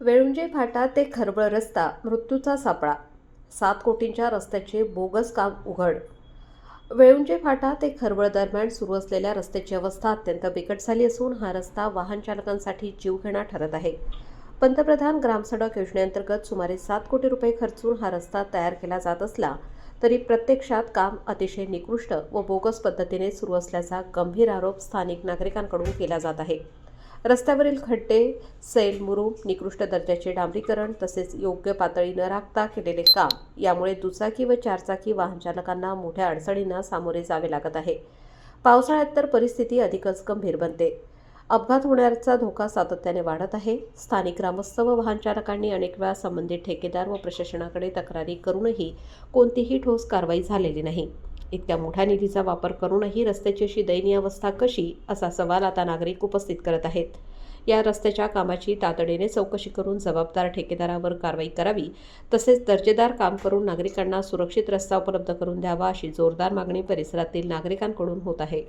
वेळुंजे फाटा ते खरबळ रस्ता मृत्यूचा सापळा. सात कोटींच्या रस्त्याचे बोगस काम उघड. वेळुंजे फाटा ते खरबळ दरम्यान सुरू असलेल्या रस्त्याची अवस्था अत्यंत बिकट झाली असून हा रस्ता वाहन चालकांसाठी जीवघेणा ठरत आहे. पंतप्रधान ग्रामसडक योजनेअंतर्गत सुमारे सात कोटी रुपये खर्चून हा रस्ता तयार केला जात असला तरी प्रत्यक्षात काम अतिशय निकृष्ट व बोगस पद्धतीने सुरू असल्याचा गंभीर आरोप स्थानिक नागरिकांकडून केला जात आहे. रस्त्यावरील खड्डे सैल मुरूम निकृष्ट दर्जाचे डांबरीकरण तसेच योग्य पातळी न राखता केलेले काम यामुळे दुचाकी व चारचाकी वाहन चालकांना मोठ्या अडचणींना सामोरे जावे लागत आहे. पावसाळ्यात तर परिस्थिती अधिकच गंभीर बनते. अपघात होण्याचा धोका सातत्याने वाढत आहे. स्थानिक ग्रामस्थ व वाहन चालकांनी अनेक वेळा संबंधित ठेकेदार व प्रशासनाकडे तक्रारी करूनही कोणतीही ठोस कारवाई झालेली नाही. इतक्या मोठ्या निधीचा वापर करूनही रस्त्याची अशी दयनीय अवस्था कशी असा सवाल आता नागरिक उपस्थित करत आहेत. या रस्त्याच्या कामाची तातडीने चौकशी करून जबाबदार ठेकेदारावर कारवाई करावी तसेच दर्जेदार काम करून नागरिकांना सुरक्षित रस्ता उपलब्ध करून द्यावा अशी जोरदार मागणी परिसरातील नागरिकांकडून होत आहे.